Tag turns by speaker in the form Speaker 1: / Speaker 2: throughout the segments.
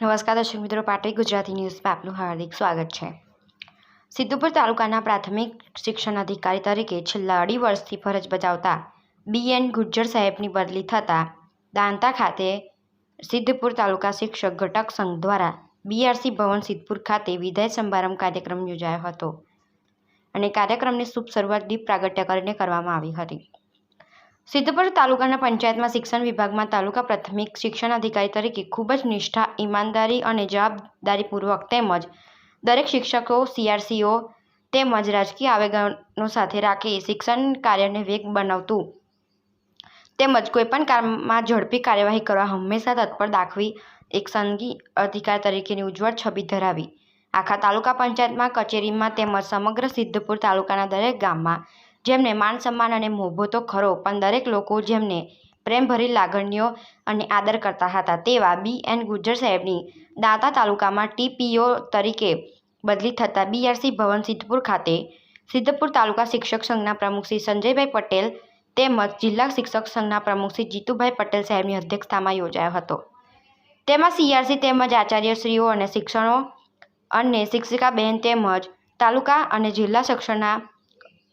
Speaker 1: નમસ્કાર દર્શક મિત્રો પાટવી ગુજરાતી ન્યૂઝમાં આપનું હાર્દિક સ્વાગત છે. સિદ્ધપુર તાલુકાના પ્રાથમિક શિક્ષણ અધિકારી તરીકે છેલ્લા અઢી વર્ષથી ફરજ બજાવતા બી એન ગુજ્જર સાહેબની બદલી થતાં દાંતા ખાતે સિદ્ધપુર તાલુકા શિક્ષક ઘટક સંઘ દ્વારા બીઆરસી ભવન સિદ્ધપુર ખાતે વિદાય સમારંભ કાર્યક્રમ યોજાયો હતો અને કાર્યક્રમની શુભ શરૂઆત દીપ પ્રાગટ્ય કરીને કરવામાં આવી હતી. સિદ્ધપુર તાલુકાના પંચાયતમાં શિક્ષણ વિભાગમાં તાલુકા પ્રાથમિક શિક્ષણ અધિકારી તરીકે ખૂબ જ નિષ્ઠા, ઈમાનદારી અને જવાબદારીપૂર્વક તેમજ દરેક શિક્ષકો, સીઆરસીઓ તેમજ રાજકીય આવેગનો સાથે રાખી શિક્ષણ કાર્યને વેગ બનાવતું તેમજ કોઈપણ કામમાં ઝડપી કાર્યવાહી કરવા હંમેશા તત્પર દાખવી એક સંગી અધિકાર તરીકેની ઉજ્જવળ છબી ધરાવી. આખા તાલુકા પંચાયતમાં, કચેરીમાં તેમજ સમગ્ર સિદ્ધપુર તાલુકાના દરેક ગામમાં જેમને માન સન્માન અને મોભો તો ખરો, પણ દરેક લોકો જેમને પ્રેમભરી લાગણીઓ અને આદર કરતા હતા તેવા બી એન ગુર્જર સાહેબની દાંતા તાલુકામાં ટીપીઓ તરીકે બદલી થતાં બીઆરસી ભવન સિદ્ધપુર ખાતે સિદ્ધપુર તાલુકા શિક્ષક સંઘના પ્રમુખ શ્રી સંજયભાઈ પટેલ તેમજ જિલ્લા શિક્ષક સંઘના પ્રમુખ શ્રી જીતુભાઈ પટેલ સાહેબની અધ્યક્ષતામાં યોજાયો હતો. તેમાં સીઆરસી તેમજ આચાર્યશ્રીઓ અને શિક્ષણો અને શિક્ષિકાબહેન તેમજ તાલુકા અને જિલ્લા શિક્ષણના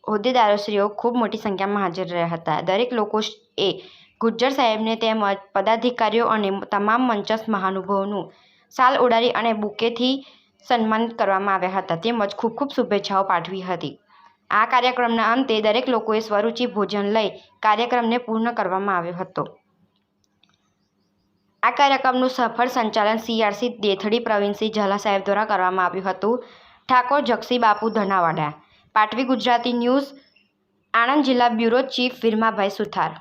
Speaker 1: હોદ્દેદારોશ્રીઓ ખૂબ મોટી સંખ્યામાં હાજર રહ્યા હતા. દરેક લોકો એ ગુજ્જર સાહેબને તેમજ પદાધિકારીઓ અને તમામ મંચસ્થ મહાનુભાવોનું સાલ ઉડાડી અને બુકેથી સન્માનિત કરવામાં આવ્યા હતા. તેમજ ખૂબ ખૂબ શુભેચ્છાઓ પાઠવી હતી. આ કાર્યક્રમના અંતે દરેક લોકોએ સ્વરૂચિ ભોજન લઈ કાર્યક્રમને પૂર્ણ કરવામાં આવ્યો હતો. આ કાર્યક્રમનું સફળ સંચાલન સીઆરસી દેથડી પ્રવીણસિંહ ઝાલા સાહેબ દ્વારા કરવામાં આવ્યું હતું. ઠાકોર જક્ષી બાપુ ધનાવાડા. પાટવી ગુજરાતી ન્યૂઝ આણંદ જિલ્લા બ્યુરો ચીફ વિરમાભાઈ સુથાર.